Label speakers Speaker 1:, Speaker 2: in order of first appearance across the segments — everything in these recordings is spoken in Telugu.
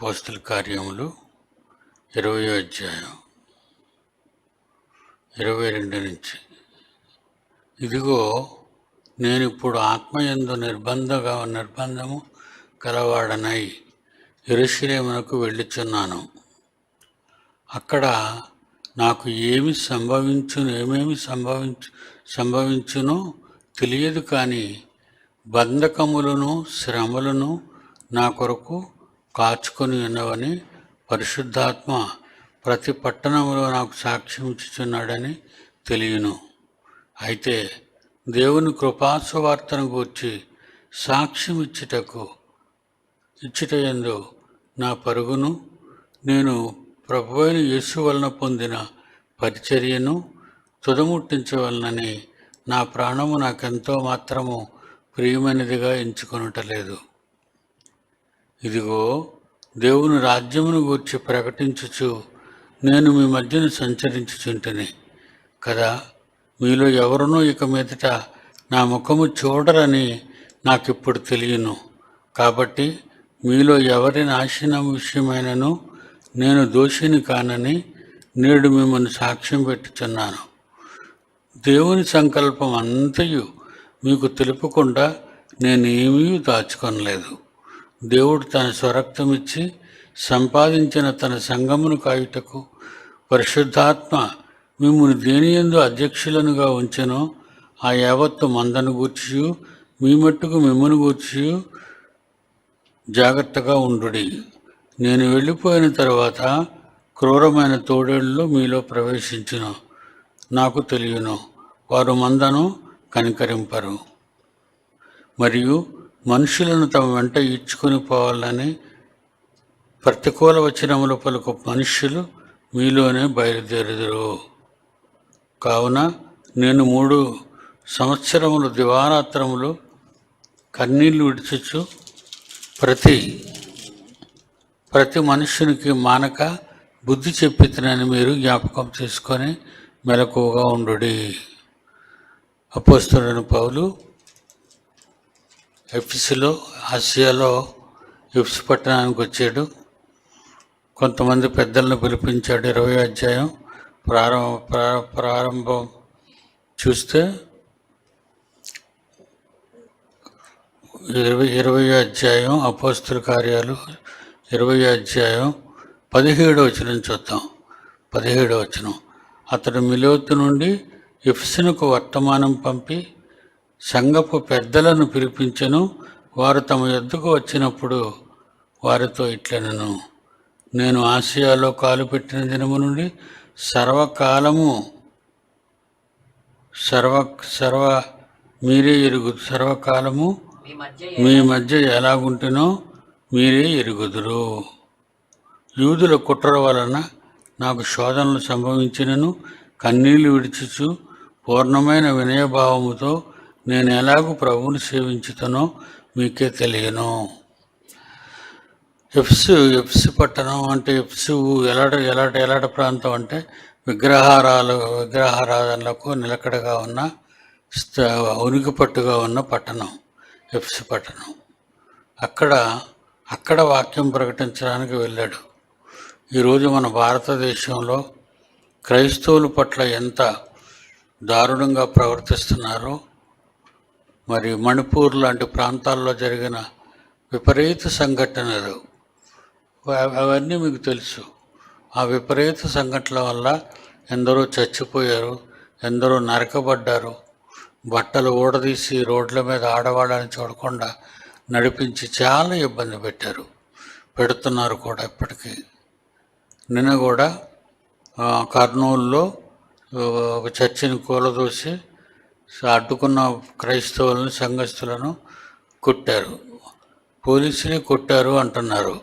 Speaker 1: అపోస్తుల కార్యములు ఇరవై అధ్యాయం ఇరవై రెండు నుంచి. ఇదిగో నేను ఇప్పుడు ఆత్మయందు నిర్బంధగా నిర్బంధము కలవాడనై ఎరుషలేమునకు వెళ్ళుచున్నాను. అక్కడ నాకు ఏమి సంభవించును ఏమేమి సంభవించు సంభవించునో తెలియదు కానీ బంధకములను శ్రమలను నా కొరకు కాచుకొని ఉన్నవని పరిశుద్ధాత్మ ప్రతి పట్టణంలో నాకు సాక్ష్యం ఇచ్చుచున్నాడని తెలియను. అయితే దేవుని కృపాసువార్తను గూర్చి సాక్ష్యం ఇచ్చుటకు ఇచ్చుటయందు నా పరుగును నేను ప్రభువైన యేసు వలన పొందిన పరిచర్యను తుదముట్టించవలనని నా ప్రాణము నాకెంతో మాత్రము ప్రియమైనదిగా ఎంచుకొనటలేదు. ఇదిగో దేవుని రాజ్యమును గూర్చి ప్రకటించుచు నేను మీ మధ్యన సంచరించుచుంటిని. కదా మీలో ఎవరునూ ఇక మీదట నా ముఖము చూడరని నాకిప్పుడు తెలియను. కాబట్టి మీలో ఎవరి నాశనం విషయమైనను నేను దోషిని కానని నేడు మిమ్మల్ని సాక్ష్యం పెట్టుచున్నాను. దేవుని సంకల్పం అంతయు మీకు తెలుపకుండా నేనేమీ దాచుకొనలేదు. దేవుడు తన స్వరక్తమిచ్చి సంపాదించిన తన సంగమును కాయుటకు పరిశుద్ధాత్మ మిమ్మల్ని దేనియందు అధ్యక్షులనుగా ఉంచెనో ఆ యావత్తు మందను గూర్చి మీ మట్టుకు మిమ్మను గూర్చి జాగ్రత్తగా ఉండుడి. నేను వెళ్ళిపోయిన తర్వాత క్రూరమైన తోడేళ్ళు మీలో ప్రవేశించును. నాకు తెలియను. వారు మందను కనికరింపరు. మరియు మనుషులను తమ వెంట ఈడ్చుకొని పోవాలని ప్రతికూల వచనములు పలుకు మనుష్యులు మీలోనే బయలుదేరుదురు. కావున నేను మూడు సంవత్సరములు దివారాత్రములు కన్నీళ్ళు విడిచుచు ప్రతి ప్రతి మనుషునికి మానక బుద్ధి చెప్పితనని మీరు జ్ఞాపకం చేసుకొని మెలకువగా ఉండుడి. అపోస్తుడని పౌలు ఎఫ్సిలో ఆసియాలో ఎఫ్సి పట్టణానికి వచ్చాడు. కొంతమంది పెద్దలను పిలిపించాడు. ఇరవై అధ్యాయం ప్రారంభ ప్రారంభం చూస్తే ఇరవై ఇరవై అధ్యాయం అపోస్తుల కార్యాలు. ఇరవై అధ్యాయం పదిహేడు వచనం చూద్దాం. పదిహేడు వచనం. అతడు మిలోతు నుండి ఇఫ్సినకు వర్తమానం పంపి సంఘపు పెద్దలను పిలిపించను. వారు తమ యొద్దకు వచ్చినప్పుడు వారితో ఇట్లనను. నేను ఆసియాలో కాలు పెట్టిన దినము నుండి సర్వకాలము సర్వ సర్వ మీరే ఎరుగు సర్వకాలము
Speaker 2: మీ మధ్య
Speaker 1: మీ మధ్య ఎలాగుంటునో మీరే ఎరుగుదురు. యూదుల కుట్ర వలన నాకు శోధనలు సంభవించినను. కన్నీళ్ళు విడిచుచు పూర్ణమైన వినయభావముతో నేను ఎలాగూ ప్రభువుని సేవించుతానో మీకే తెలియను. ఎఫ్స్ ఎఫ్స్ పట్టణం అంటే ఎఫ్స్ ఎలాడ ఎలాట ఎలాట ప్రాంతం అంటే విగ్రహారాలు విగ్రహారాధనలకు నిలకడగా ఉన్న స్థ- ఉనికిపట్టుగా ఉన్న పట్టణం ఎఫ్స్ పట్టణం. అక్కడ అక్కడ వాక్యం ప్రకటించడానికి వెళ్ళాడు. ఈరోజు మన భారతదేశంలో క్రైస్తవుల పట్ల ఎంత దారుణంగా ప్రవర్తిస్తున్నారో మరి మణిపూర్ లాంటి ప్రాంతాల్లో జరిగిన విపరీత సంఘటనలు. అవన్నీ మీకు తెలుసు. ఆ విపరీత సంఘటనల వల్ల ఎందరో చచ్చిపోయారు ఎందరో నరకబడ్డారు. బట్టలు ఊడదీసి రోడ్ల మీద ఆడవాళ్ళని చూడకుండా నడిపించి చాలా ఇబ్బంది పెట్టారు. పెడుతున్నారు కూడా ఇప్పటికీ. నిన్న కూడా కర్నూలులో ఒక చర్చిని కూలదోసి అడ్డుకున్న క్రైస్తవులను సంఘస్థులను కొట్టారు. పోలీసుని కొట్టారు అంటున్నారు.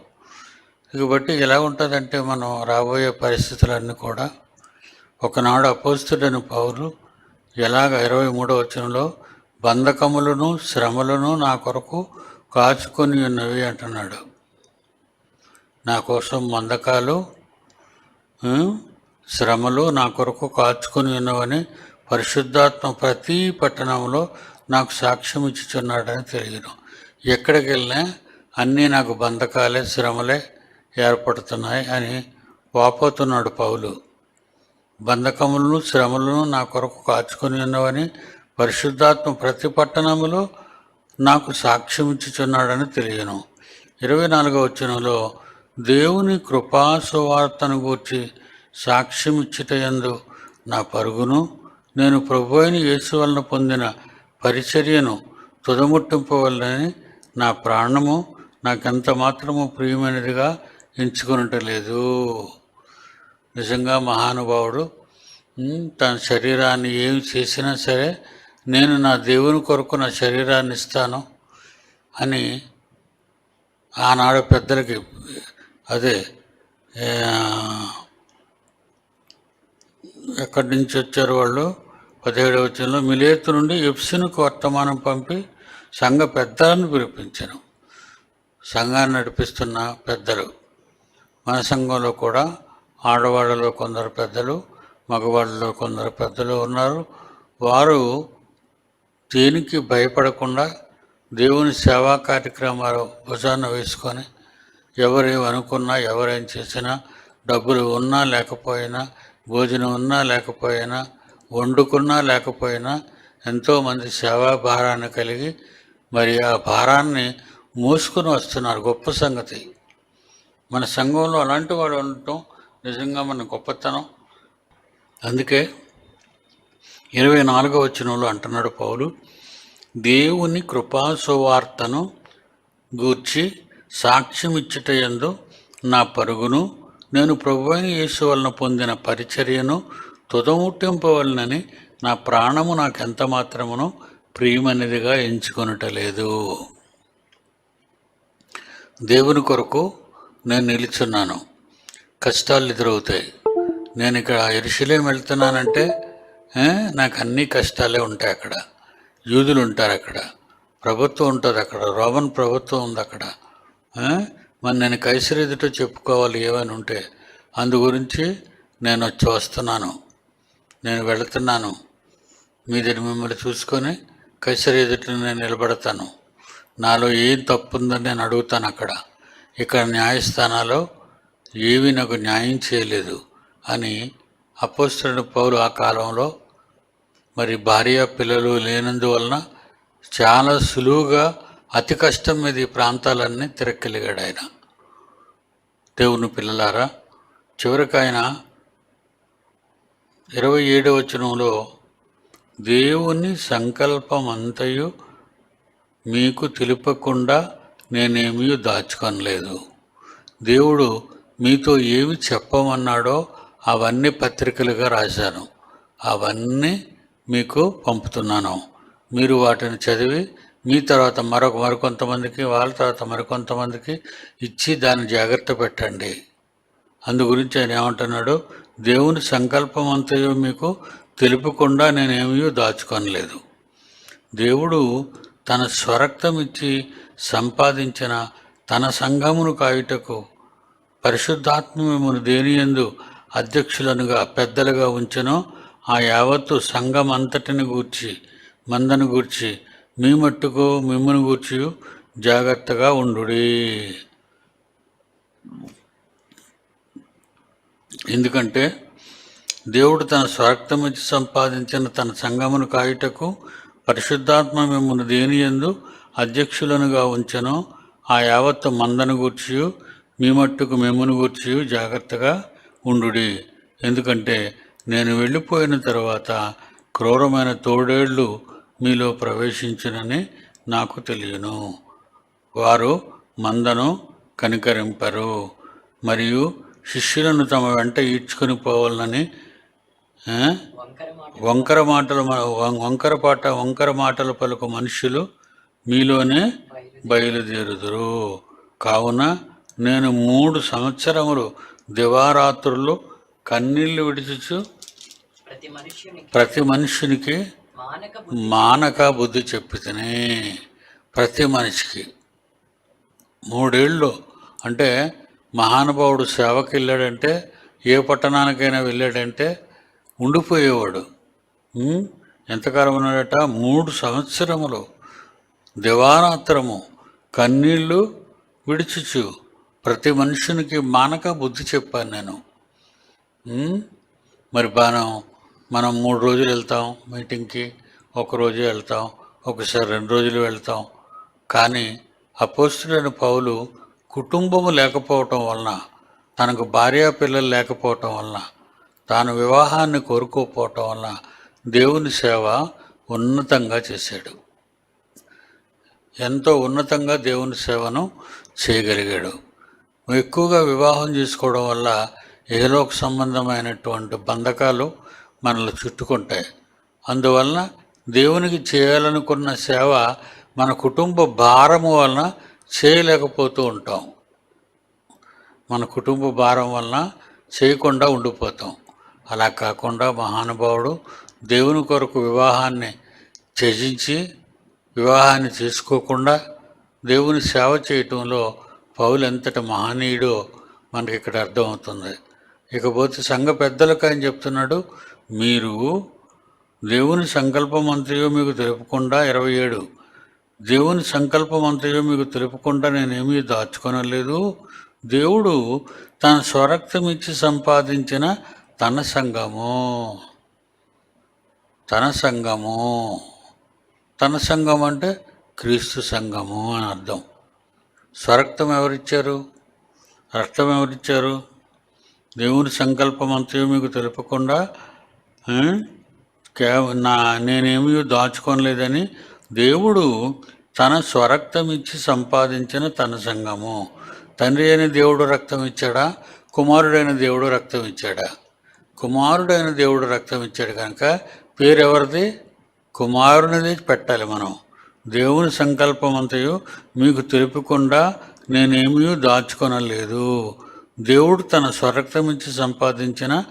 Speaker 1: ఇక బట్టి ఎలా ఉంటుందంటే మనం రాబోయే పరిస్థితులన్నీ కూడా ఒకనాడు అపోస్తుడని పౌరులు ఎలాగ ఇరవై మూడో వచనంలో బంధకములను శ్రమలను నా కొరకు కాచుకొని ఉన్నవి అంటున్నాడు. నా కోసం బంధకాలు శ్రమలు నా కొరకు కాచుకొని ఉన్నవని పరిశుద్ధాత్మ ప్రతి పట్టణంలో నాకు సాక్ష్యం ఇచ్చుచున్నాడని తెలియను. ఎక్కడికి వెళ్ళినా అన్నీ నాకు బంధకాలే శ్రమలే ఏర్పడుతున్నాయి అని వాపోతున్నాడు పౌలు. బంధకములను శ్రమలను నా కొరకు కాచుకొని ఉన్నవని పరిశుద్ధాత్మ ప్రతి పట్టణములో నాకు సాక్ష్యం ఇచ్చుచున్నాడని తెలియను. ఇరవై నాలుగవ వచనంలో దేవుని కృపా సువార్తను గూర్చి సాక్ష్యం ఇచ్చుటయందు నా పరుగును నేను ప్రభు అయిన యేసు వలన పొందిన పరిచర్యను తుదముట్టింపవలనని నా ప్రాణము నాకెంత మాత్రము ప్రియమైనదిగా ఎంచుకునటలేదు. నిజంగా మహానుభావుడు తన శరీరాన్ని ఏమి చేసినా సరే నేను నా దేవుని కొరకు నా శరీరాన్ని ఇస్తాను అని ఆనాడు పెద్దలకి అదే ఎక్కడి నుంచి వచ్చారు వాళ్ళు? పదిహేడవ వచనంలో మిలేతు నుండి ఎప్సిన్కు వర్తమానం పంపి సంఘ పెద్దలను పిలిపించను సంఘాన్ని నడిపిస్తున్న పెద్దలు. మన సంఘంలో కూడా ఆడవాళ్ళలో కొందరు పెద్దలు మగవాళ్ళలో కొందరు పెద్దలు ఉన్నారు. వారు దేనికి భయపడకుండా దేవుని సేవా కార్యక్రమాలు భుజాన వేసుకొని ఎవరేం అనుకున్నా ఎవరేం చేసినా డబ్బులు ఉన్నా లేకపోయినా భోజనం ఉన్నా లేకపోయినా వండుకున్నా లేకపోయినా ఎంతోమంది సేవా భారాన్ని కలిగి మరి ఆ భారాన్ని మోసుకుని వస్తున్నారు. గొప్ప సంగతి. మన సంఘంలో అలాంటి వాడు ఉండటం నిజంగా మన గొప్పతనం. అందుకే ఇరవై నాలుగో వచనంలో అంటున్నాడు పౌలు దేవుని కృపాసువార్తను గూర్చి సాక్ష్యం ఇచ్చుటయందు నా పరుగును నేను ప్రభు అయిన యేసు వలన పొందిన పరిచర్యను తుదముట్టింపవలనని నా ప్రాణము నాకెంత మాత్రమును ప్రియమనేదిగా ఎంచుకొనటలేదు దేవుని కొరకు నేను నిలుచున్నాను. కష్టాలు ఎదురవుతాయి. నేను ఇక్కడ ఎరుషులేం వెళ్తున్నానంటే నాకు అన్ని కష్టాలే ఉంటాయి అక్కడ. యూదులు ఉంటారు అక్కడ. ప్రభుత్వం ఉంటుంది అక్కడ. రోమన్ ప్రభుత్వం ఉంది అక్కడ. మరి నేను కైసరి ఎదుట చెప్పుకోవాలి ఏమైనా ఉంటే అందు గురించి నేను వచ్చి వస్తున్నాను. నేను వెళుతున్నాను. మీది మిమ్మల్ని చూసుకొని కైసరి ఎదుట నేను నిలబడతాను. నాలో ఏం తప్పు ఉందని నేను అడుగుతాను అక్కడ. ఇక్కడ న్యాయస్థానాల్లో ఏవి నాకు న్యాయం చేయలేదు అని అపోస్తుడు పౌరు ఆ కాలంలో మరి భార్య పిల్లలు లేనందువలన చాలా సులువుగా అతి కష్టం మీద ఈ ప్రాంతాలన్నీ తిరక్కెలిగాడు ఆయన. దేవుని పిల్లలారా చివరికి ఆయన ఇరవై ఏడవ వచనంలో దేవుని సంకల్పమంతయు మీకు తెలుపకుండా నేనేమీ దాచుకొనలేదు. దేవుడు మీతో ఏమి చెప్పమన్నాడో అవన్నీ పత్రికలుగా రాశాను. అవన్నీ మీకు పంపుతున్నాను. మీరు వాటిని చదివి మీ తర్వాత మరొక మరికొంతమందికి వాళ్ళ తర్వాత మరికొంతమందికి ఇచ్చి దాన్ని జాగ్రత్త పెట్టండి. అందు గురించి ఆయన ఏమంటున్నాడు? దేవుని సంకల్పం అంతయో మీకు తెలుపకుండా నేనేమీ దాచుకొనలేదు. దేవుడు తన స్వరక్తం ఇచ్చి సంపాదించిన తన సంఘమును కాయుటకు పరిశుద్ధాత్మ మిమ్మల్ని దేనియందు అధ్యక్షులనుగా పెద్దలుగా ఉంచెనో ఆ యావత్తు సంఘం అంతటిని గూర్చి మందను గూర్చి మీ మట్టుకు మిమ్మల్ని గూర్చి జాగ్రత్తగా ఉండు ఎందుకంటే దేవుడు తన స్వార్థం సంపాదించిన తన సంగమును కాయుటకు పరిశుద్ధాత్మ మిమ్మల్ని దేని ఎందు అధ్యక్షులనుగా ఉంచెనో ఆ యావత్తు మందను గూర్చి మీ మట్టుకు మిమ్మను గూర్చి జాగ్రత్తగా ఉండుడి. ఎందుకంటే నేను వెళ్ళిపోయిన తర్వాత క్రూరమైన తోడేళ్ళు మీలో ప్రవేశించునని నాకు తెలియను. వారు మందను కనికరింపరు. మరియు శిష్యులను తమ వెంట ఈడ్చుకొని పోవాలని
Speaker 2: వంకర
Speaker 1: మాటలు వంకర పాట వంకర మాటలు పలుకు మనుషులు మీలోనే బయలుదేరుదురు. కావున నేను మూడు సంవత్సరములు దివారాత్రులు కన్నీళ్ళు విడిచుచు
Speaker 2: ప్రతి
Speaker 1: మనుషునికి
Speaker 2: మానక
Speaker 1: బుద్ధి చెప్పితేనే ప్రతి మనిషికి. మూడేళ్ళు అంటే మహానుభావుడు సేవకి వెళ్ళాడంటే ఏ పట్టణానికైనా వెళ్ళాడంటే ఉండిపోయేవాడు. ఎంతకాలం ఉన్నాడట? మూడు సంవత్సరములు. దివారాత్రము కన్నీళ్ళు విడిచుచు ప్రతి మనుషునికి మానక బుద్ధి చెప్పాను నేను. మరి బాణం మనం మూడు రోజులు వెళ్తాం మీటింగ్కి ఒక రోజు వెళ్తాం ఒకసారి రెండు రోజులు వెళ్తాం. కానీ అపోస్తుడైన పౌలు కుటుంబము లేకపోవటం వలన తనకు భార్యా పిల్లలు లేకపోవటం వలన తాను వివాహాన్ని కోరుకోకపోవటం వలన దేవుని సేవ ఉన్నతంగా చేశాడు. ఎంతో ఉన్నతంగా దేవుని సేవను చేయగలిగాడు. ఎక్కువగా వివాహం చేసుకోవడం వల్ల ఏలోక సంబంధమైనటువంటి బంధకాలు మనల్ని చుట్టుకుంటాయి. అందువలన దేవునికి చేయాలనుకున్న సేవ మన కుటుంబ భారము వలన చేయలేకపోతూ ఉంటాం. మన కుటుంబ భారం వలన చేయకుండా ఉండిపోతాం. అలా కాకుండా మహానుభావుడు దేవుని కొరకు వివాహాన్ని త్యజించి వివాహాన్ని చేసుకోకుండా దేవుని సేవ చేయటంలో పౌలు ఎంతటి మహనీయుడో మనకి ఇక్కడ అర్థమవుతుంది. ఇకపోతే సంఘ పెద్దలకు ఆయన చెప్తున్నాడు మీరు దేవుని సంకల్పం అంతయో మీకు తెలుపకుండా ఇరవై ఏడు దేవుని సంకల్పం అంతయో మీకు తెలుపకుండా నేనేమీ దాచుకొనలేదు. దేవుడు తన స్వరక్తం ఇచ్చి సంపాదించిన తన సంఘము. తన సంఘము. తన సంఘం అంటే క్రీస్తు సంఘము అని అర్థం. స్వరక్తం ఎవరిచ్చారు? రక్తం ఎవరిచ్చారు? దేవుని సంకల్పం అంతయో మీకు తెలుపకుండా కేవ నా నేనేమీ దాచుకోలేదని దేవుడు తన స్వరక్తం ఇచ్చి సంపాదించిన తన సంఘము. తండ్రి అయిన దేవుడు రక్తం ఇచ్చాడా కుమారుడైన దేవుడు రక్తం ఇచ్చాడా కుమారుడైన దేవుడు రక్తం ఇచ్చాడు కనుక పేరెవరిది? కుమారునిది పెట్టాలి మనం. దేవుని సంకల్పం అంతయు మీకు తెలుపకుండా నేనేమీ దాచుకొనలేదు. దేవుడు తన స్వరక్తమిచ్చి సంపాదించిన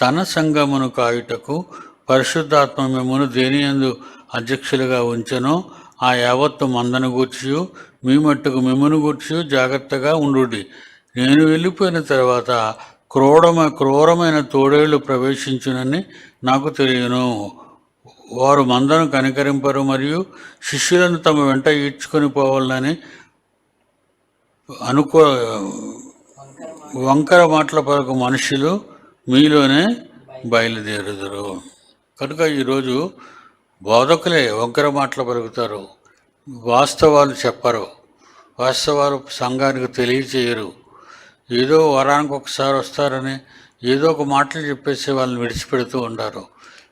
Speaker 1: తన సంగమును కాయుటకు పరిశుద్ధాత్మ మిమ్మను దేని ఎందు అధ్యక్షులుగా ఉంచెనో. ఆ యావత్తు మందను గూర్చియు మీ మట్టుకు మిమ్మను గూర్చియు జాగ్రత్తగా ఉండుడి. నేను వెళ్ళిపోయిన తర్వాత క్రూరమ క్రూరమైన తోడేళ్ళు ప్రవేశించునని నాకు తెలియను. వారు మందను కనికరింపరు మరియు శిష్యులను తమ వెంట ఈడ్చుకొని పోవాలని అనుకో వంకర మాటల పరకు మనుషులు మీలోనే బయలుదేరుదురు. కనుక ఈరోజు బోధకులే వంకర మాటలు పలుకుతారు. వాస్తవాలు చెప్పరు. వాస్తవాలు సంఘానికి తెలియచేయరు. ఏదో వరానికి ఒకసారి వస్తారని ఏదో ఒక మాటలు చెప్పేసి వాళ్ళని విడిచిపెడుతూ ఉంటారు.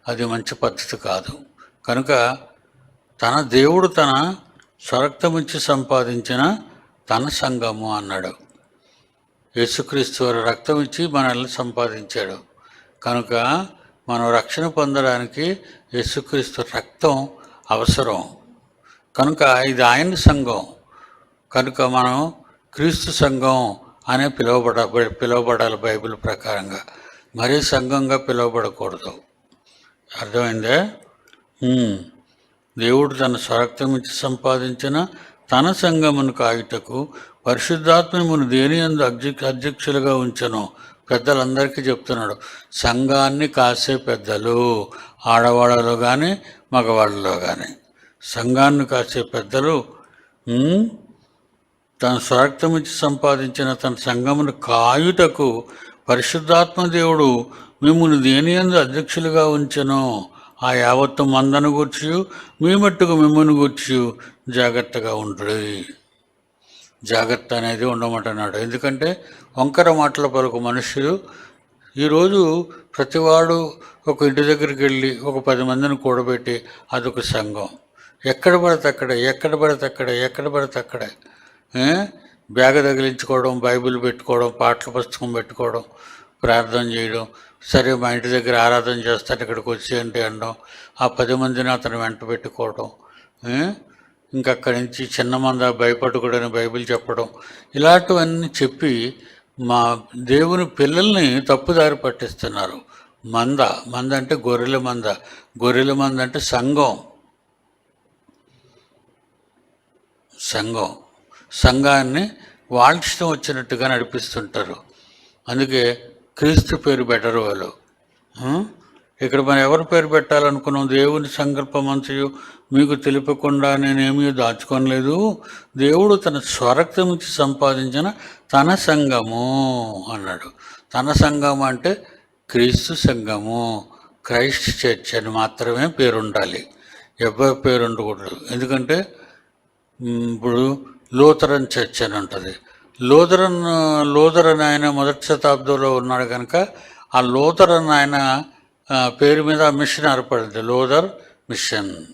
Speaker 1: అది మంచి పద్ధతి కాదు. కనుక తన దేవుడు తన స్వరక్తమిచ్చి సంపాదించిన తన సంఘము అన్నాడు. యేసుక్రీస్తు వారు రక్తం ఇచ్చి మనల్ని సంపాదించాడు. కనుక మనం రక్షణ పొందడానికి యేసుక్రీస్తు రక్తం అవసరం. కనుక ఇది ఆయన సంఘం. కనుక మనం క్రీస్తు సంఘం అనే పిలువబడ పిలువబడాలి బైబిల్ ప్రకారంగా. మరీ సంఘంగా పిలువబడకూడదు. అర్థమైందే? దేవుడు తన స్వరక్తం ఇచ్చి సంపాదించిన తన సంఘమును కాయుటకు పరిశుద్ధాత్మమును దేని అందు అధ్యక్ష అధ్యక్షులుగా ఉంచను? పెద్దలందరికీ చెప్తున్నాడు. సంఘాన్ని కాసే పెద్దలు ఆడవాళ్ళలో కానీ మగవాళ్ళలో కానీ సంఘాన్ని కాసే పెద్దలు తన స్వరక్తం ఇచ్చి సంపాదించిన తన సంఘమును కాయుటకు పరిశుద్ధాత్మ దేవుడు మిమ్మల్ని దేని ఎందు అధ్యక్షులుగా ఉంచను ఆ యావత్తు మందను గూర్చి మీ మట్టుకు మిమ్మల్ని గూర్చి జాగ్రత్తగా ఉంటుంది జాగ్రత్త అనేది ఉండమంటున్నాడు. ఎందుకంటే వంకర మాటల పలుకు మనుషులు ఈరోజు ప్రతివాడు ఒక ఇంటి దగ్గరికి వెళ్ళి ఒక పది మందిని కూడబెట్టి అదొక సంఘం. ఎక్కడ పడితే అక్కడ ఎక్కడ పడితే అక్కడ ఎక్కడ పడితే అక్కడ బ్యాగ్ తగిలించుకోవడం బైబిల్ పెట్టుకోవడం పాటల పుస్తకం పెట్టుకోవడం ప్రార్థన చేయడం సరే మా ఇంటి దగ్గర ఆరాధన చేస్తాను ఇక్కడికి వచ్చి అంటే అనడం ఆ పది మందిని అతను వెంట పెట్టుకోవడం ఇంకా అక్కడి నుంచి చిన్న మంద భయపడకూడని బైబిల్ చెప్పడం ఇలాంటివన్నీ చెప్పి మా దేవుని పిల్లల్ని తప్పుదారి పట్టిస్తున్నారు. మంద మంద అంటే గొర్రెల మంద గొర్రెల మంద అంటే సంఘం. సంఘం. సంఘాన్ని వాళ్ళ ఇష్టం వచ్చినట్టుగా నడిపిస్తుంటారు. అందుకే క్రీస్తు పేరు బెటర్ వాళ్ళు. ఇక్కడ మనం ఎవరి పేరు పెట్టాలనుకున్నాం? దేవుని సంకల్పం అంతయు మీకు తెలిపకుండా నేనేమీ దాచుకోనలేదు. దేవుడు తన స్వరక్తం నుంచి సంపాదించిన తన సంఘము అన్నాడు. తన సంఘం అంటే క్రీస్తు సంఘము. క్రైస్ట్ చర్చ్ అని మాత్రమే పేరు ఉండాలి ఎవరి పేరు ఉండకూడదు. ఎందుకంటే ఇప్పుడు లూథరన్ చర్చ్ అని ఉంటుంది. లూథరన్ లూథరన్ ఆయన మొదటి శతాబ్దంలో ఉన్నాడు కనుక ఆ లూథరన్ ఆయన పేరు మీద మిషన్ ఏర్పడింది. లోదర్ మిషన్.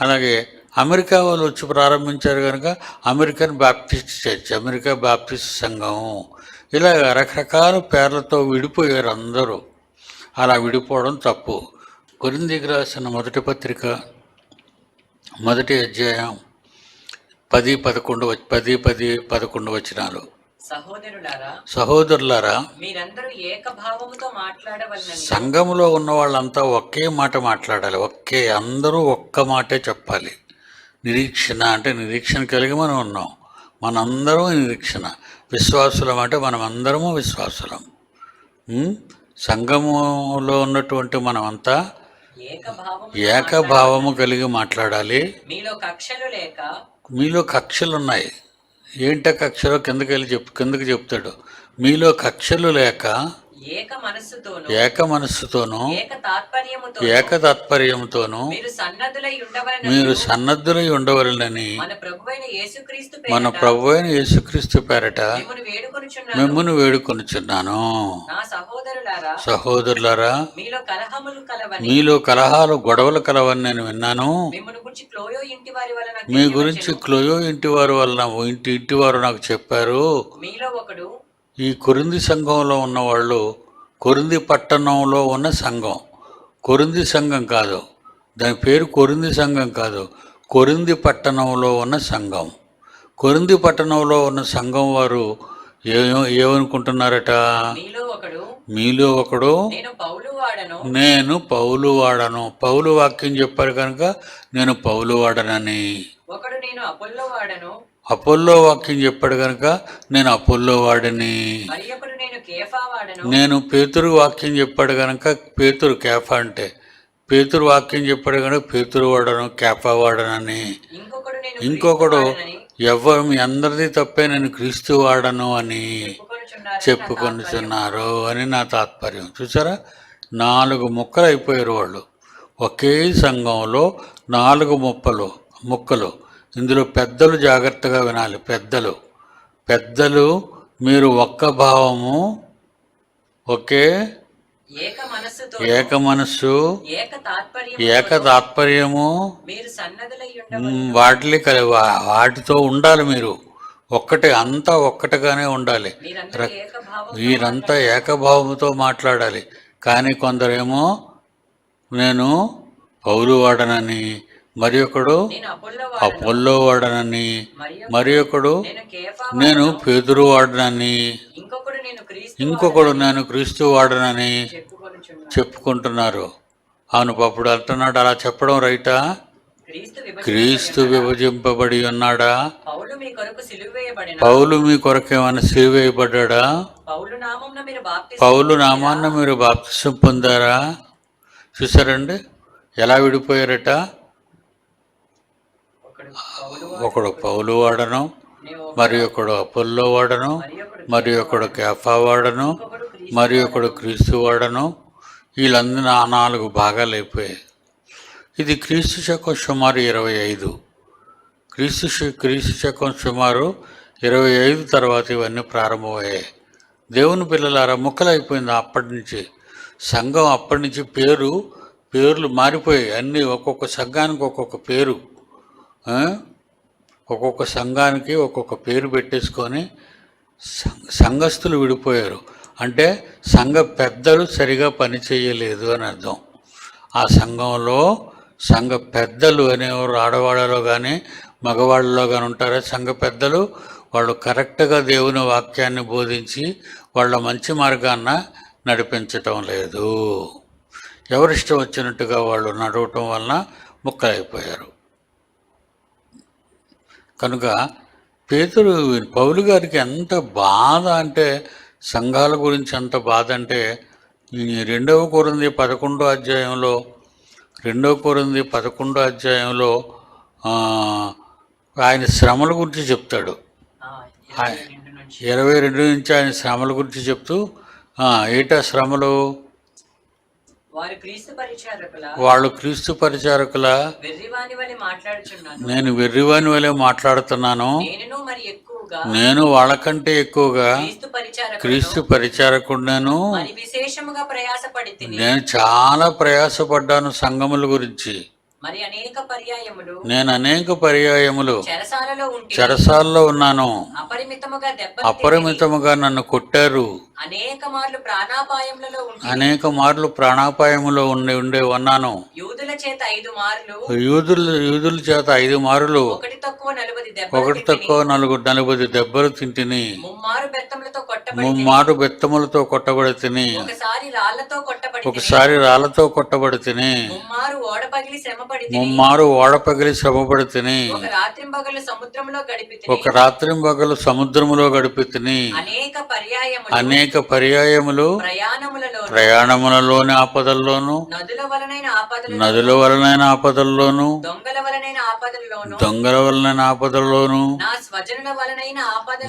Speaker 1: అలాగే అమెరికా వాళ్ళు వచ్చి ప్రారంభించారు కనుక American Baptist church America Baptist సంఘం. ఇలా రకరకాల పేర్లతో విడిపోయారు అందరూ. అలా విడిపోవడం తప్పు. కొరిందికి రాసిన మొదటి పత్రిక మొదటి అధ్యాయం పది పదకొండు పది పది పదకొండు వచనాలు.
Speaker 2: సహోదరులారా
Speaker 1: సహోదరులారా
Speaker 2: మీరందరూ ఏకభావముతో మాట్లాడవలనని.
Speaker 1: సంఘములో ఉన్న వాళ్ళంతా ఒకే మాట మాట్లాడాలి. ఒకే అందరూ ఒక్క మాటే చెప్పాలి. నిరీక్షణ అంటే నిరీక్షణ కలిగి మనం ఉన్నాం. మనందరం నిరీక్షణ. విశ్వాసులం అంటే మనం అందరము విశ్వాసులం? సంఘములో ఉన్నటువంటి మనమంతా
Speaker 2: ఏకభావము
Speaker 1: కలిగి మాట్లాడాలి.
Speaker 2: మీలో కక్షలు లేక
Speaker 1: మీలో కక్షలు ఉన్నాయి ఏంట కక్షలో కిందకి వెళ్ళి చెప్పు కిందకి చెప్తాడు. మీలో కక్షలు లేక
Speaker 2: ఏక మనస్సుతోను
Speaker 1: ఏక మనస్సుతోనూ
Speaker 2: ఏక తాత్పర్యముతో
Speaker 1: ఏక తాత్పర్యంతోనూ
Speaker 2: మీరు సన్నద్ధులై ఉండవలనని మన ప్రభువైన యేసుక్రీస్తు
Speaker 1: మన
Speaker 2: పేరిట
Speaker 1: ప్రభు అయిన యేసుక్రీస్తు పేరట మిమ్మును వేడుకొనుచున్నాను.
Speaker 2: సహోదరులారా మీలో
Speaker 1: కలహాలు గొడవలు కలవని నేను విన్నాను. మీ గురించి క్లోయో ఇంటి వారు వలన ఇంటి ఇంటి వారు నాకు చెప్పారు.
Speaker 2: మీలో ఒకడు
Speaker 1: ఈ కొరింది సంఘంలో ఉన్నవాళ్ళు కొరింది పట్టణంలో ఉన్న సంఘం. కొరింది సంఘం కాదు. దాని పేరు కొరింది సంఘం కాదు. కొరింది పట్టణంలో ఉన్న సంఘం. కొరింది పట్టణంలో ఉన్న సంఘం వారు ఏ ఏమనుకుంటున్నారట?
Speaker 2: మీలో ఒకడు. నేను పౌలు వాడను.
Speaker 1: నేను పౌలు వాడను. పౌలు వాక్యం చెప్పారు కనుక నేను పౌలు వాడనని.
Speaker 2: ఒకడు నేను అపోల్లో వాడను.
Speaker 1: అపోల్లో వాక్యం చెప్పాడు కనుక నేను అపోల్లో వాడని.
Speaker 2: నేను
Speaker 1: పేతురు వాక్యం చెప్పాడు కనుక పేతురు కేఫా అంటే పేతురు వాక్యం చెప్పాడు కనుక పేతురు వాడను కేఫా వాడనని.
Speaker 2: ఇంకొకడు
Speaker 1: ఎవరు మీ అందరిది తప్పే నేను క్రీస్తు వాడను అని చెప్పుకొనిచున్నారు అని నా తాత్పర్యం. చూసారా? నాలుగు ముక్కలు అయిపోయారు వాళ్ళు. ఒకే సంఘంలో నాలుగు ముప్పలు ముక్కలు. ఇందులో పెద్దలు జాగ్రత్తగా వినాలి. పెద్దలు. పెద్దలు మీరు ఒక్క భావము ఒకే
Speaker 2: ఏక
Speaker 1: మనస్సు
Speaker 2: ఏక తాత్పర్యం
Speaker 1: ఏక తాత్పర్యము వాటిని కలి వాటితో ఉండాలి మీరు. ఒక్కటే అంతా ఒక్కటిగానే ఉండాలి. వీరంతా ఏకభావంతో మాట్లాడాలి. కానీ కొందరేమో నేను పౌలు వాడనని మరి ఒకడు
Speaker 2: అపోల్లో వాడను
Speaker 1: అపోల్లో వాడనని
Speaker 2: మరి
Speaker 1: ఒకడు
Speaker 2: నేను
Speaker 1: పేదురు వాడనని
Speaker 2: ఇంకొకడు నేను క్రీస్తు
Speaker 1: వాడనని చెప్పుకుంటున్నారు. అవును అప్పుడు అంటున్నాడు అలా చెప్పడం రైటా?
Speaker 2: క్రీస్తు
Speaker 1: విభజింపబడి ఉన్నాడా?
Speaker 2: పౌలు మీ
Speaker 1: కొరకేమైనా సిలువేయబడ్డా
Speaker 2: పౌలు
Speaker 1: నామాన్న మీరు బాప్తిసం పొందారా? చూసారండి ఎలా విడిపోయారట?
Speaker 2: ఒకడు పౌలు
Speaker 1: వాడను మరి ఒకడు అపోల్లో వాడను
Speaker 2: మరి ఒకడు
Speaker 1: కేఫా వాడను మరి ఒకడు క్రీస్తు వాడను. వీళ్ళందరూ ఆ నాలుగు భాగాలు అయిపోయాయి. ఇది క్రీస్తు శకం సుమారు ఇరవై ఐదు. క్రీస్తు క్రీస్తు శకం సుమారు ఇరవై ఐదు తర్వాత ఇవన్నీ ప్రారంభమయ్యాయి. దేవుని పిల్లలారా ముక్కలైపోయింది అప్పటి నుంచి. సంఘం అప్పటి నుంచి పేరు పేర్లు మారిపోయాయి. అన్నీ ఒక్కొక్క సంఘానికి ఒక్కొక్క పేరు. ఒక్కొక్క సంఘానికి ఒక్కొక్క పేరు పెట్టేసుకొని సం- సంఘస్థులు విడిపోయారు. అంటే సంఘ పెద్దలు సరిగా పని చేయలేదు అని అర్థం. ఆ సంఘంలో సంఘ పెద్దలు అనేవారు ఆడవాళ్ళలో కానీ మగవాళ్ళలో కానీ ఉంటారా? సంఘ పెద్దలు వాళ్ళు కరెక్ట్గా దేవుని వాక్యాన్ని బోధించి వాళ్ళ మంచి మార్గాన్న నడిపించటం లేదు. ఎవరిష్టం వచ్చినట్టుగా వాళ్ళు నడవటం వలన ముక్కలైపోయారు. కనుక పేతురు పౌలు గారికి ఎంత బాధ అంటే సంఘాల గురించి ఎంత బాధ అంటే ఈ రెండవ కొరింది పదకొండో అధ్యాయంలో రెండవ కొరింది పదకొండో అధ్యాయంలో ఆయన శ్రమల గురించి చెప్తాడు.
Speaker 2: ఇరవై రెండు నుంచి.
Speaker 1: ఆయన శ్రమల గురించి చెప్తూ ఏటా శ్రమలు? వాళ్ళు క్రీస్తు పరిచారకుల? నేను వెర్రివాని వలె మాట్లాడుతున్నాను. నేను వాళ్ళకంటే ఎక్కువగా
Speaker 2: క్రీస్తు తిని
Speaker 1: నేను చాలా ప్రయాసపడ్డాను సంఘముల గురించి.
Speaker 2: మరి అనేక పర్యాయములు?
Speaker 1: నేను అనేక పర్యాయములు
Speaker 2: చెరసాలలో
Speaker 1: ఉన్నాను.
Speaker 2: అపరిమితముగా
Speaker 1: నన్ను కొట్టారు.
Speaker 2: అనేక మార్లు ప్రాణాపాయములలో
Speaker 1: అనేక మార్లు ప్రాణాపాయములో ఉండి ఉండే ఉన్నాను.
Speaker 2: యూదుల చేత ఐదు మార్లు
Speaker 1: యూదుల యూదుల చేత ఐదు మారులు
Speaker 2: ఒకటి తక్కువ దెబ్బ
Speaker 1: ఒకటి తక్కువ నలుగురు నలభై దెబ్బలు తింటిని.
Speaker 2: ముమ్మారు బెత్తములతో కొట్టబడి
Speaker 1: ముమ్మారు బెత్తములతో కొట్టబడి తిని
Speaker 2: ఒకసారి రాళ్ళతో కొట్టబడి
Speaker 1: ఒకసారి రాళ్ళతో కొట్టబడి తిని
Speaker 2: ముమ్మారు ఓడ పగిలి శ్రమపడి తిని
Speaker 1: ముమ్మారు ఓడ పగిలి శ్రమపడి తిని
Speaker 2: ఒక రాత్రింబగళ్ళు సముద్రంలో గడిపి
Speaker 1: ఒక రాత్రి పగలు సముద్రములో గడిపి తిని
Speaker 2: అనేక పర్యాయములు
Speaker 1: ప్రయాణములలోని ఆపదల్లోను
Speaker 2: నదుల వలనైన
Speaker 1: ఆపదల్లోను
Speaker 2: దొంగల వలనైన ఆపదలలోను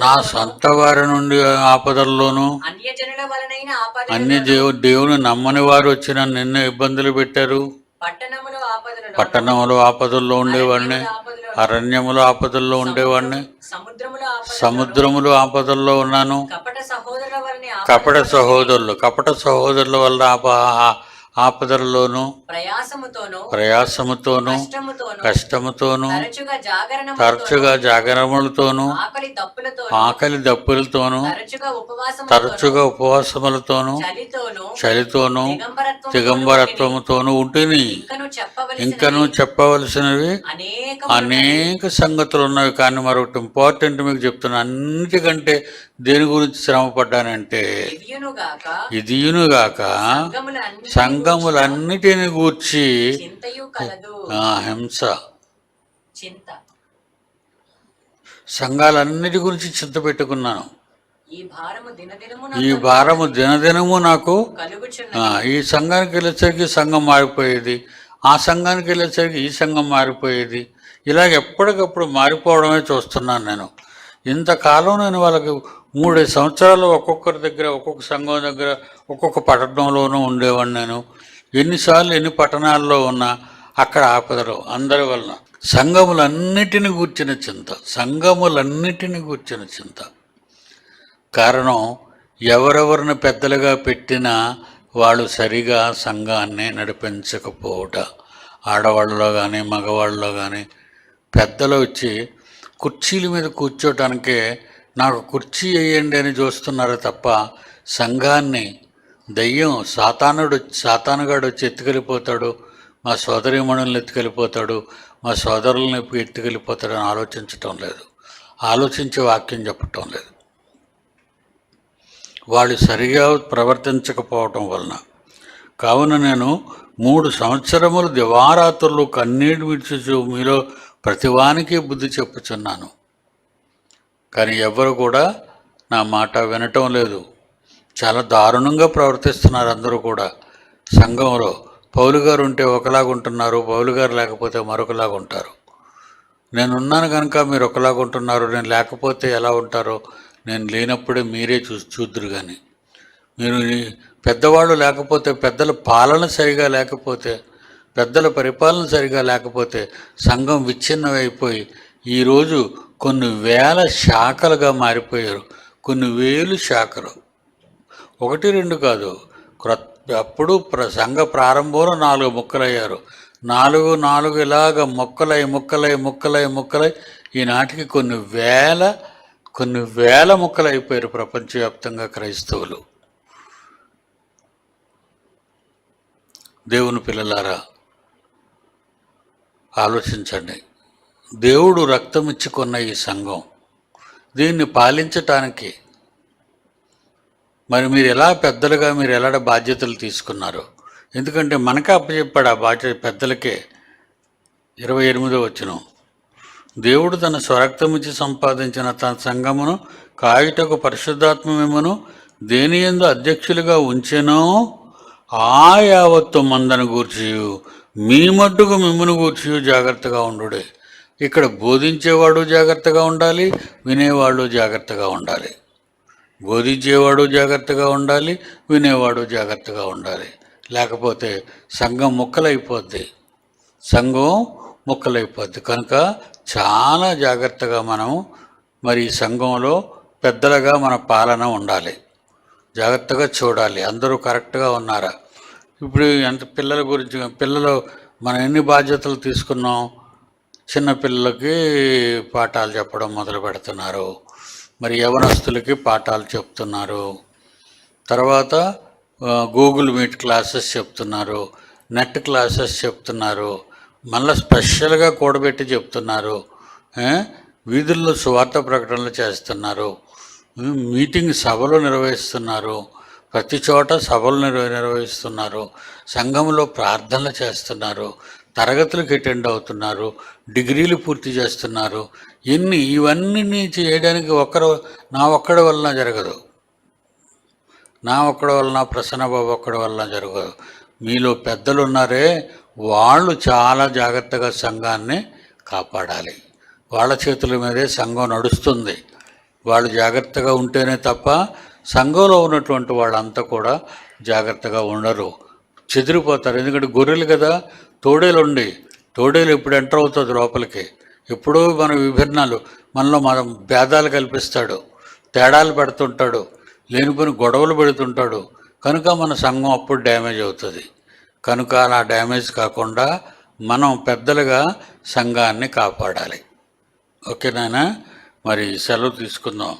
Speaker 2: నా
Speaker 1: సొంత వారి నుండి ఆపదల్లోను అన్ని దేవు దేవుని నమ్మని వారు వచ్చిన నిన్ను ఇబ్బందులు పెట్టారు.
Speaker 2: పట్టణములు ఆపదలలో
Speaker 1: ఉండేవాడిని అరణ్యములు ఆపదల్లో ఉండేవాడిని
Speaker 2: సముద్రముల ఆపదలు
Speaker 1: సముద్రములు ఆపదల్లో ఉన్నాను.
Speaker 2: కపట సహోదరుల
Speaker 1: కపట సహోదరులు కపట సహోదరుల వల్ల ఆపదలలోను
Speaker 2: ప్రయాసముతోను
Speaker 1: ప్రయాసముతోను
Speaker 2: కష్టముతోను తరచుగా
Speaker 1: జాగరములతోను
Speaker 2: ఆకలి దప్పులతో
Speaker 1: ఆకలి దప్పులతోను
Speaker 2: తరచుగా ఉపవాసం
Speaker 1: తరచుగా ఉపవాసములతోను
Speaker 2: చలితోను
Speaker 1: చలితోను
Speaker 2: దిగంబరత్వం
Speaker 1: దిగంబరత్వముతోను ఉంటుంది
Speaker 2: ఇంకను చెప్పవలసిన
Speaker 1: ఇంకను చెప్పవలసినవి
Speaker 2: అనేక
Speaker 1: సంగతులు ఉన్నవి కానీ మరొకటి ఇంపార్టెంట్ మీకు చెప్తున్నా. అన్నిటికంటే దేని గురించి శ్రమ పడ్డానంటే ఇదియునుగాక సంఘములన్నిటిని గూర్చి హింస. సంఘాలన్నిటి గురించి చింత పెట్టుకున్నాను.
Speaker 2: ఈ భారము దినదినము
Speaker 1: నాకు ఈ సంఘానికి వెళ్ళేసరికి సంఘం మారిపోయేది. ఆ సంఘానికి వెళ్ళేసరికి ఈ సంఘం మారిపోయేది. ఇలాగ ఎప్పటికప్పుడు మారిపోవడమే చూస్తున్నాను నేను. ఇంతకాలం నేను వాళ్ళకి మూడు సంవత్సరాలు ఒక్కొక్కరి దగ్గర ఒక్కొక్క సంఘం దగ్గర ఒక్కొక్క పట్టణంలోనూ ఉండేవాడిని నేను. ఎన్నిసార్లు ఎన్ని పట్టణాల్లో ఉన్నా అక్కడ ఆపదలు అందరి వలన. సంఘములన్నిటిని గూర్చిన చింత సంఘములన్నిటిని గూర్చిన చింత. కారణం ఎవరెవరిని పెద్దలుగా పెట్టినా వాళ్ళు సరిగా సంఘాన్ని నడిపించకపోవట. ఆడవాళ్ళలో కానీ మగవాళ్ళలో కానీ పెద్దలు వచ్చి కుర్చీల మీద కూర్చోటానికే నాకు కుర్చీ వేయండి అని చూస్తున్నారు తప్ప సంఘాన్ని దయ్యం సాతానుడు సాతానుగాడు వచ్చి ఎత్తుకెళ్ళిపోతాడు. మా సోదరీమణుల్ని ఎత్తుకెళ్ళిపోతాడు. మా సోదరులని ఎత్తుకెళ్ళిపోతాడు అని ఆలోచించటం లేదు. ఆలోచించి వాక్యం చెప్పటం లేదు. వాళ్ళు సరిగా ప్రవర్తించకపోవటం వలన. కావున నేను మూడు సంవత్సరములు దివారాత్రులు కన్నీటి విడిచుచు మీలో ప్రతివానికి బుద్ధి చెప్పుచున్నాను. కానీ ఎవరు కూడా నా మాట వినటం లేదు. చాలా దారుణంగా ప్రవర్తిస్తున్నారు అందరూ కూడా. సంఘంలో పౌలు గారు ఉంటే ఒకలాగా ఉంటున్నారు పౌలు గారు లేకపోతే మరొకలాగా ఉంటారు. నేను ఉన్నాను కనుక మీరు ఒకలాగా ఉంటున్నారు నేను లేకపోతే ఎలా ఉంటారో నేను లేనప్పుడే మీరే చూ చూద్దరు కానీ మీరు ఈ పెద్దవాళ్ళు లేకపోతే పెద్దల పాలన సరిగా లేకపోతే పెద్దల పరిపాలన సరిగా లేకపోతే సంఘం విచ్ఛిన్నమైపోయి ఈరోజు కొన్ని వేల శాఖలుగా మారిపోయారు. కొన్ని వేలు శాఖలు. ఒకటి రెండు కాదు. క్రొత్త అప్పుడు ప్ర సంఘ ప్రారంభంలో నాలుగు ముక్కలయ్యారు. నాలుగు నాలుగు ఇలాగ మొక్కలై ముక్కలై ముక్కలై ముక్కలై ఈనాటికి కొన్ని వేల కొన్ని వేల ముక్కలు అయిపోయారు ప్రపంచవ్యాప్తంగా క్రైస్తవులు. దేవుని పిల్లలారా ఆలోచించండి. దేవుడు రక్తం ఇచ్చుకున్న ఈ సంఘం దీన్ని పాలించటానికి మరి మీరు ఎలా పెద్దలుగా మీరు ఎలా బాధ్యతలు తీసుకున్నారు. ఎందుకంటే మనకే అప్పచెప్పాడు ఆ బాధ్యత పెద్దలకే. ఇరవై ఎనిమిదో వచ్చినాం దేవుడు తన స్వరక్తమిచ్చి సంపాదించిన తన సంఘమును కాయుటకు పరిశుద్ధాత్మ మిమ్మను దేని ఎందు అధ్యక్షులుగా ఉంచెనో ఆ యావత్తు మందను గూర్చి మీ మట్టుకు మిమ్మను గూర్చి జాగ్రత్తగా ఉండుడే. ఇక్కడ బోధించేవాడు జాగ్రత్తగా ఉండాలి వినేవాడు జాగ్రత్తగా ఉండాలి. బోధించేవాడు జాగ్రత్తగా ఉండాలి వినేవాడు జాగ్రత్తగా ఉండాలి. లేకపోతే సంఘం ముక్కలైపోద్ది. సంఘం ముక్కలైపోద్ది. కనుక చాలా జాగ్రత్తగా మనం మరి సంఘంలో పెద్దలుగా మన పాలన ఉండాలి. జాగ్రత్తగా చూడాలి. అందరూ కరెక్ట్గా ఉన్నారా? ఇప్పుడు ఎంత పిల్లల గురించి పిల్లలు మనం ఎన్ని బాధ్యతలు తీసుకున్నాం? చిన్న పిల్లలకి పాఠాలు చెప్పడం మొదలు పెడుతున్నారు. మరి యవనస్తులకి పాఠాలు చెప్తున్నారు. తర్వాత గూగుల్ మీట్ క్లాసెస్ చెప్తున్నారు. నెట్ క్లాసెస్ చెప్తున్నారు. మళ్ళీ స్పెషల్గా కూడబెట్టి చెప్తున్నారు. వీధుల్లో స్వార్థ ప్రకటనలు చేస్తున్నారు. మీటింగ్ సభలు నిర్వహిస్తున్నారు. ప్రతి చోట సభలు నిర్వ నిర్వహిస్తున్నారు. సంఘంలో ప్రార్థనలు చేస్తున్నారు. తరగతులకు అటెండ్ అవుతున్నారు. డిగ్రీలు పూర్తి చేస్తున్నారు. ఎన్ని ఇవన్నీ చేయడానికి ఒక్కరు నా ఒక్కడి వలన జరగదు. నా ఒక్కడి వలన ప్రసన్న బాబు ఒక్కడి వలన జరగదు. మీలో పెద్దలు ఉన్నారే వాళ్ళు చాలా జాగ్రత్తగా సంఘాన్ని కాపాడాలి. వాళ్ళ చేతుల మీదే సంఘం నడుస్తుంది. వాళ్ళు జాగ్రత్తగా ఉంటేనే తప్ప సంఘంలో ఉన్నటువంటి వాళ్ళంతా కూడా జాగ్రత్తగా ఉండరు. చెదిరిపోతారు. ఎందుకంటే గొర్రెలు కదా తోడేలు ఉండి తోడేలు ఎప్పుడు ఎంటర్ అవుతుంది లోపలికి? ఎప్పుడూ మన విభిన్నాలు. మనలో మనం భేదాలు కల్పిస్తాడు. తేడాలు పెడుతుంటాడు. లేనిపోయిన గొడవలు పెడుతుంటాడు. కనుక మన సంఘం అప్పుడు డ్యామేజ్ అవుతుంది. కనుక అలా డ్యామేజ్ కాకుండా మనం పెద్దలుగా సంఘాన్ని కాపాడాలి. ఓకేనాయన? మరి సెలవు తీసుకుందాం.